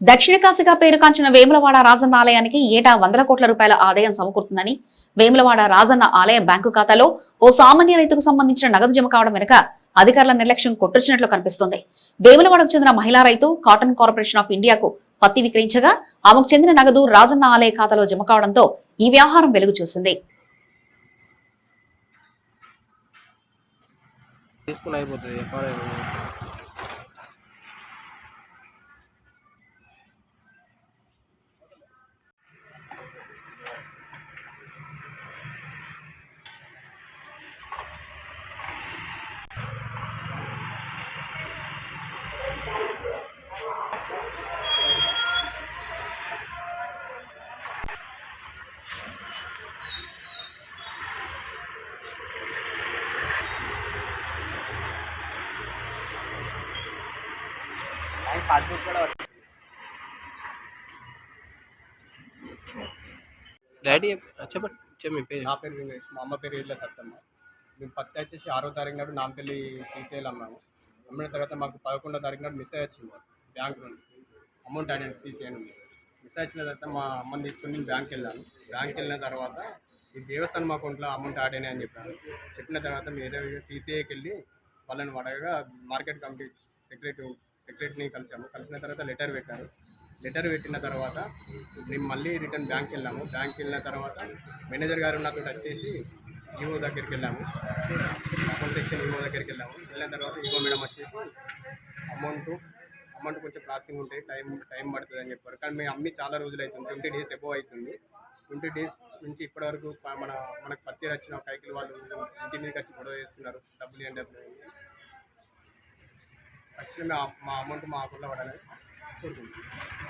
దక్షిణ కాశీగా పేరుకాంచిన వేములవాడ రాజన్న ఆలయానికి ఏటా వందల కోట్ల రూపాయల ఆదాయం సమకూరుతుందని వేములవాడ రాజన్న ఆలయ బ్యాంకు ఖాతాలో ఓ సామాన్య రైతుకు సంబంధించిన నగదు జమ కావడం వెనుక అధికారుల నిర్లక్ష్యం కొట్టొచ్చినట్లు కనిపిస్తోంది. వేములవాడకు చెందిన మహిళా రైతు కాటన్ కార్పొరేషన్ ఆఫ్ ఇండియాకు పత్తి విక్రయించగా ఆమెకు చెందిన నగదు రాజన్న ఆలయ ఖాతాలో జమ కావడంతో ఈ వ్యవహారం వెలుగు చూసింది. తీసుకుని అయిపోతుంది ఎఫ్ఐఆర్ డాడీ చెప్పండి పేరు నా పేరు వినేష్ మా అమ్మ పేరు ఇళ్ళ సత్తమ్మ మేము పత్తి వచ్చేసి ఆరో తారీఖు నాడు నాంపల్లి సీసీఎల్ అమ్మాము అమ్మిన తర్వాత మాకు పదకొండో తారీఖు నాడు మిస్ వచ్చింది బ్యాంక్ నుండి. అమౌంట్ అనేది సీసీఐ నుండి మిస్ వచ్చిన తర్వాత మా అమ్మని తీసుకుని నేను బ్యాంక్కి వెళ్ళాను బ్యాంక్కి వెళ్ళిన తర్వాత ఈ దేవస్థానం అకౌంట్లో అమౌంట్ యాడ్ అయినాయి అని చెప్పాను చెప్పిన తర్వాత మీరు ఏదో సీసీఐకి వెళ్ళి వాళ్ళని అడగగా మార్కెట్ కమిటీ సెక్రటరీ సెక్రటరీని కలిసాము. కలిసిన తర్వాత లెటర్ పెట్టారు. లెటర్ పెట్టిన తర్వాత మేము మళ్ళీ రిటర్న్ బ్యాంక్కి వెళ్ళాము. బ్యాంక్కి వెళ్ళిన తర్వాత మేనేజర్ గారు నాతో వచ్చేసి ఈవో దగ్గరికి వెళ్ళాము. అకౌంట్ సెక్షన్ ఈవో దగ్గరికి వెళ్ళాము. వెళ్ళిన తర్వాత ఈవో మేడం వచ్చేసి అమౌంట్ అమౌంట్ కొంచెం ప్రాసెసింగ్ ఉంటాయి టైం టైం పడుతుంది అని చెప్పారు. కానీ మేము అమ్మి చాలా రోజులు అవుతుంది. ట్వంటీ డేస్ ఎబో అవుతుంది. ట్వంటీ డేస్ నుంచి ఇప్పటివరకు మన మనకు పత్తి వచ్చిన కైకిలు వాళ్ళు ఇంటి మీదకి వచ్చి గొడవ చేస్తున్నారు. డబ్బులు ఏం డబ్బులు ఖచ్చితంగా మా అమౌంట్ మా అకౌంట్లో పడాలని కోరుకుంటున్నాను.